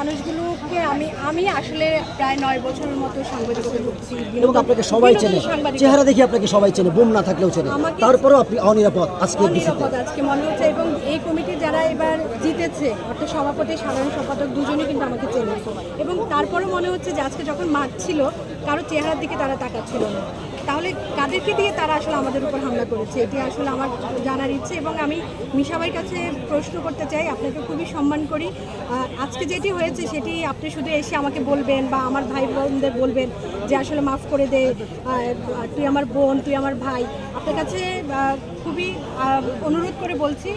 মানুষগুলোকে আমি আমি আসলে প্রায় নয় বছরের মতো সাংবাদিকতা করছি এবং আপনাকে সবাই চেনে। চেহারা দেখে আপনাকে সবাই চেনে বোম না থাকলেও চেনে। তারপরেও আপনি অনিরাপদ আজকে অনিরাপদ আজকে মনে হচ্ছে এবং এই কমিটি যারা এবার জিতেছে অর্থাৎ সভাপতি সাধারণ সম্পাদক দুজনেই কিন্তু আমাকে চেনে। এবং তারপরও মনে হচ্ছে যে আজকে যখন মাঠ ছিল কারও চেহারার দিকে তারা তাকাচ্ছিল না। তাহলে কাদেরকে দিয়ে তারা আসলে আমাদের উপর হামলা করেছে? এটি আসলে আমার জানার ইচ্ছে এবং আমি মিশাবাইর কাছে প্রশ্ন করতে চাই, আপনাকে খুবই সম্মান করি। আজকে যেটি হয়েছে সেটি আপনি শুধু এসে আমাকে বলবেন বা আমার ভাই বোনদের বলবেন যে আসলে মাফ করে দে তুই আমার বোন, তুই আমার ভাই। আপনার কাছে খুবই অনুরোধ করে বলছি,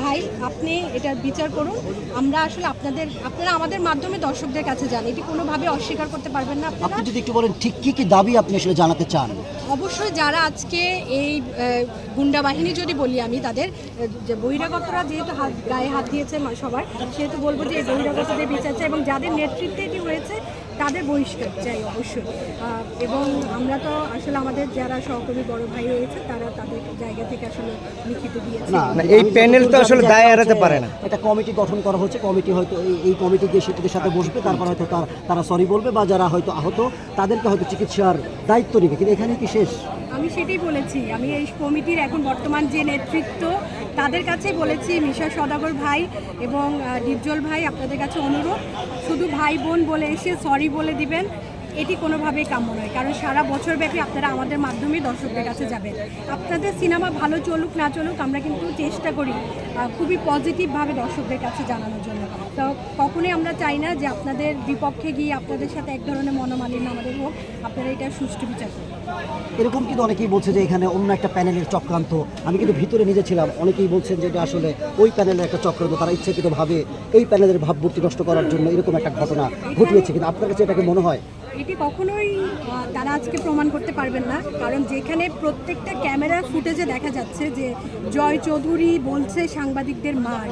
ভাই, আপনি এটার বিচার করুন। আমরা আসলে আপনাদের, আপনারা আমাদের মাধ্যমে দর্শকদের কাছে যান। এটি কোনোভাবে অস্বীকার করতে পারবেন না আপনি যদি একটু বলেন, ঠিক কী কী দাবি আপনি আসলে জানাতে চান? অবশ্যই যারা আজকে এই গুন্ডা বাহিনী যদি বলি আমি তাদের যে বহিরাগতরা যেহেতু হাত গায়ে হাত দিয়েছে সবার সেহেতু বলব যে এই বহিরাগতদের বিচার চাই এবং যাদের নেতৃত্বে এটি হয়েছে তাদের বহিষ্কার চাই অবশ্যই। এবং আমরা তো আসলে আমাদের যারা সহকর্মী বড় ভাই রয়েছে তারা তাদের জায়গা থেকে আসলে লিখিত দিয়েছে। না এই প্যানেল তো আসলে দায় এড়াতে পারে না। একটা কমিটি গঠন করা হচ্ছে কমিটি হয়তো এই এই কমিটি গিয়ে সেটিদের সাথে বসবে তারপর হয়তো তার তারা সরি বলবে বা যারা হয়তো আহত তাদেরকে হয়তো চিকিৎসার দায়িত্ব নেবে। কিন্তু এখানে কি শেষ? আমি সেটাই বলেছি। আমি এই কমিটির এখন বর্তমান যে নেতৃত্ব, তাদের কাছে বলেছি মিশা সদাগর ভাই এবং ডিপজল ভাই, আপনাদের কাছে অনুরোধ। শুধু ভাই বোন বলে এসে সরি বলে দিবেন। এটি কোনোভাবেই কাম্য নয়। কারণ সারা বছর ব্যাপী আপনারা আমাদের মাধ্যমে দর্শকদের কাছে যাবেন। আপনাদের সিনেমা ভালো চলুক, না চলুক, আমরা কিন্তু চেষ্টা করি খুবই পজিটিভভাবে দর্শকদের কাছে জানানোর জন্য। তো কখনোই আমরা চাই না যে আপনাদের বিপক্ষে গিয়ে আপনাদের সাথে এক ধরনের মনোমালিন্য আমাদের হোক। আপনারা এটা সুষ্ঠু বিচার করুন। এরকম কিন্তু অনেকেই বলছে যে এখানে অন্য একটা প্যানেলের চক্রান্ত। আমি কিন্তু ভিতরে নিজে ছিলাম। অনেকেই বলছেন যে এটা আসলে ওই প্যানেলের একটা চক্রান্ত। তারা ইচ্ছাকৃতভাবে এই প্যানেলের ভাবমূর্তি নষ্ট করার জন্য এরকম একটা ঘটনা ঘটিয়েছে কিন্তু আপনার কাছে এটাকে মনে হয়? এটি কখনোই তারা আজকে প্রমাণ করতে পারবেন না। কারণ যেখানে প্রত্যেকটা ক্যামেরা ফুটেজে দেখা যাচ্ছে যে জয় চৌধুরী বলছে সাংবাদিকদের মার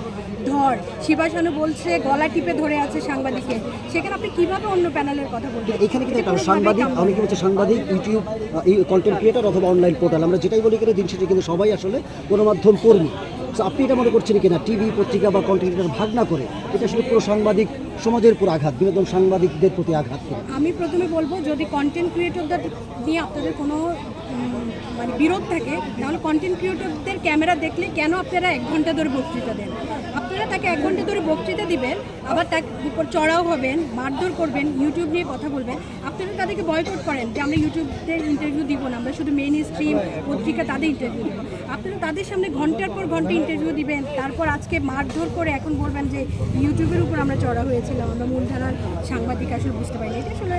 ধর। শিবাসানু বলছে গলা টিপে ধরে আছে সাংবাদিককে। সেখানে আপনি কীভাবে অন্য প্যানেলের কথা বলবেন? এখানে কিন্তু একটা সাংবাদিক। অনেকে হচ্ছে সাংবাদিক ইউটিউব এই কন্টেন্ট ক্রিয়েটার অথবা অনলাইন পোর্টাল আমরা যেটাই বলি কিনা দিন শেষে কিন্তু সবাই আসলে গণমাধ্যম কর্মী। আপনি এটা মনে করছেন কিনা টিভি পত্রিকা বা কন্টেন্ট ক্রিয়েটার ভাগ না করে এটা আসলে পুরো সাংবাদিক সমাজের উপর আঘাত, বিনোদন সাংবাদিকদের প্রতি আঘাত আমি প্রথমে বলব, যদি কন্টেন্ট ক্রিয়েটরদের নিয়ে আপনাদের কোনো মানে বিরোধ থাকে, তাহলে কন্টেন্ট ক্রিয়েটরদের ক্যামেরা দেখলে কেন আপনারা এক ঘণ্টা ধরে বক্তৃতা দেন? আপনারা তাকে এক ঘণ্টা ধরে বক্তৃতা দিবেন, আবার তার উপর চড়াও হবেন, মারধর করবেন ইউটিউব নিয়ে কথা বলবেন। আপনারা তাদেরকে বয়কট করেন যে, আমরা ইউটিউবে ইন্টারভিউ দিব না, আমরা শুধু মেইন স্ট্রিম পত্রিকা, তাদের ইন্টারভিউ দিব। আপনারা তাদের সামনে ঘণ্টার পর ঘণ্টা ইন্টারভিউ দিবেন, তারপর আজকে মারধর করে এখন বলবেন যে ইউটিউবের উপর আমরা চড়া হয়েছিলাম আমরা মূলধারার সাংবাদিক আসলে বুঝতে পারিনি। এটা আসলে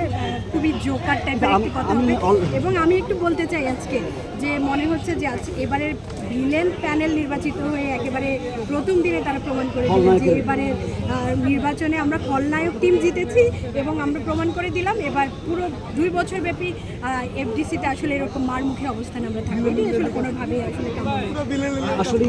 খুবই জোকার টাইপের একটি কথা হবে এবং আমি একটু বলতে চাই আজকে যে মনে হচ্ছে যে আজ এবারের ভিলেন প্যানেল নির্বাচিত হয়ে একেবারে প্রথম দিনে তারা প্রমাণ করে দিলেন যে আহ, নির্বাচনে আমরা খলনায়ক টিম জিতেছি এবং আমরা প্রমাণ করে দিলাম এবার পুরো দুই বছর ব্যাপী এফডিসিতে আসলে এরকম মারমুখী অবস্থানে আমরা থাকব। এটি আসলে কোনোভাবেই আসলে। আসলে